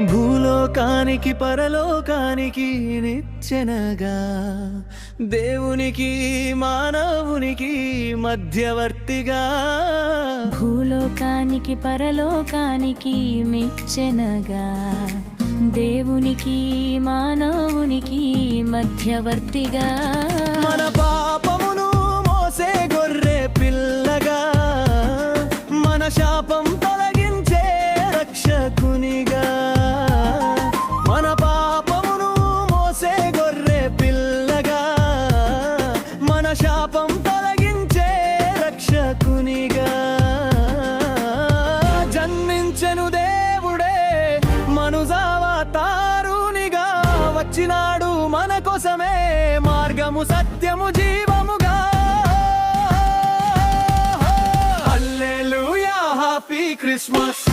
భూలోకానికి పరలోకానికి నిచ్చెనగా దేవునికి మానవునికి మధ్యవర్తిగా. భూలోకానికి పరలోకానికి నిచ్చెనగా దేవునికి మానవునికి మధ్యవర్తిగా. మన వచ్చినాడు మన కోసమే మార్గము సత్యము జీవముగా. Alleluia happy Christmas.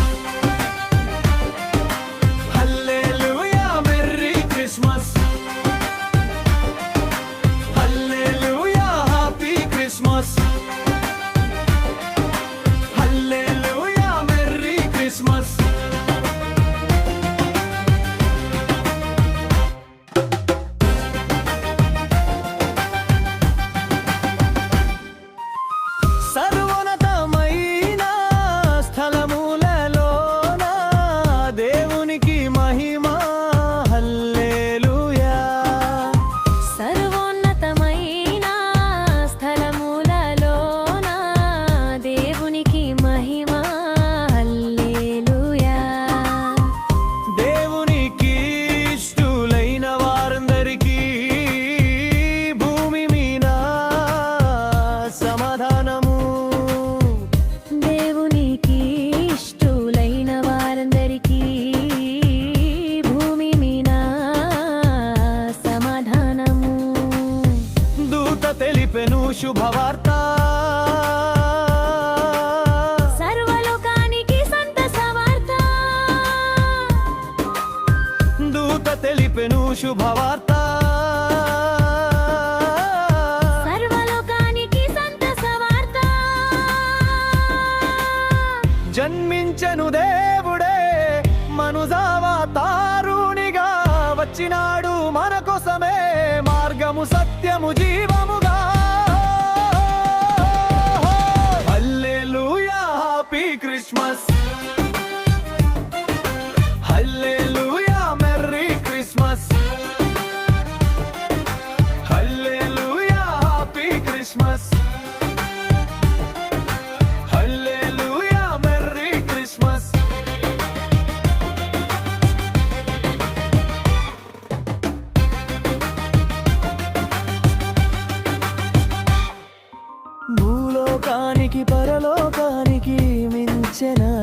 శుభవార్త. సర్వలోకానికి సంత సవార్త. దూత తెలిపెను శుభవార్త. సర్వలోకానికి సంత సవార్త. జన్మించను దేవుడే మనుజావతారునిగా వచ్చినాడు మన కోసమే మార్గము సత్యము జీవము.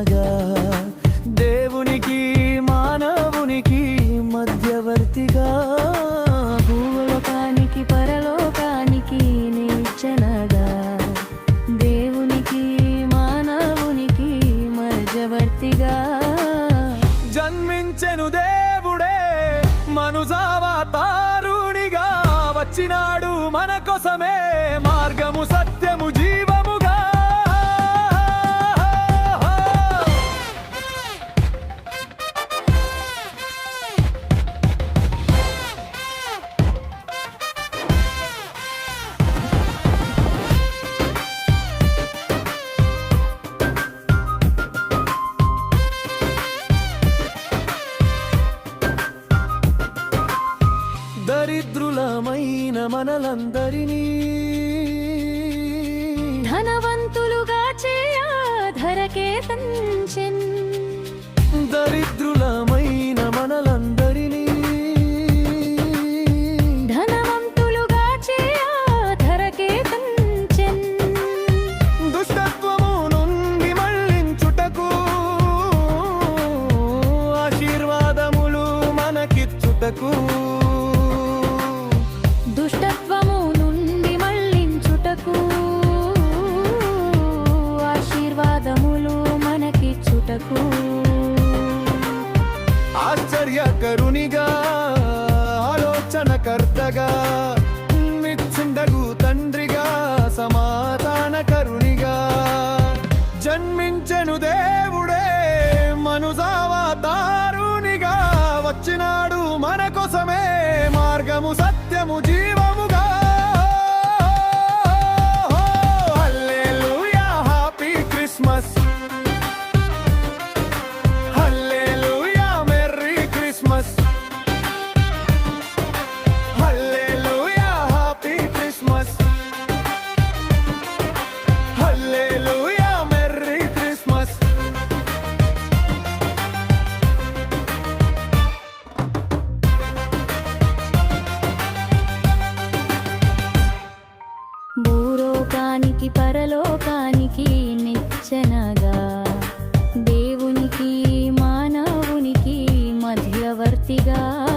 agar దరిద్రులమ కరుణిగా. జన్మించెను దేవుడే మనుజావతారునిగా వచ్చినాడు మన కోసమే మార్గము సత్యము జీవం భూలోకానికి పరలోకానికి నిచ్చెనగా. దేవునికి మానవునికి మధ్యవర్తిగా.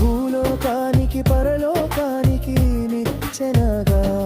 భూలోకానికి పరలోకానికి నిచ్చెనగా.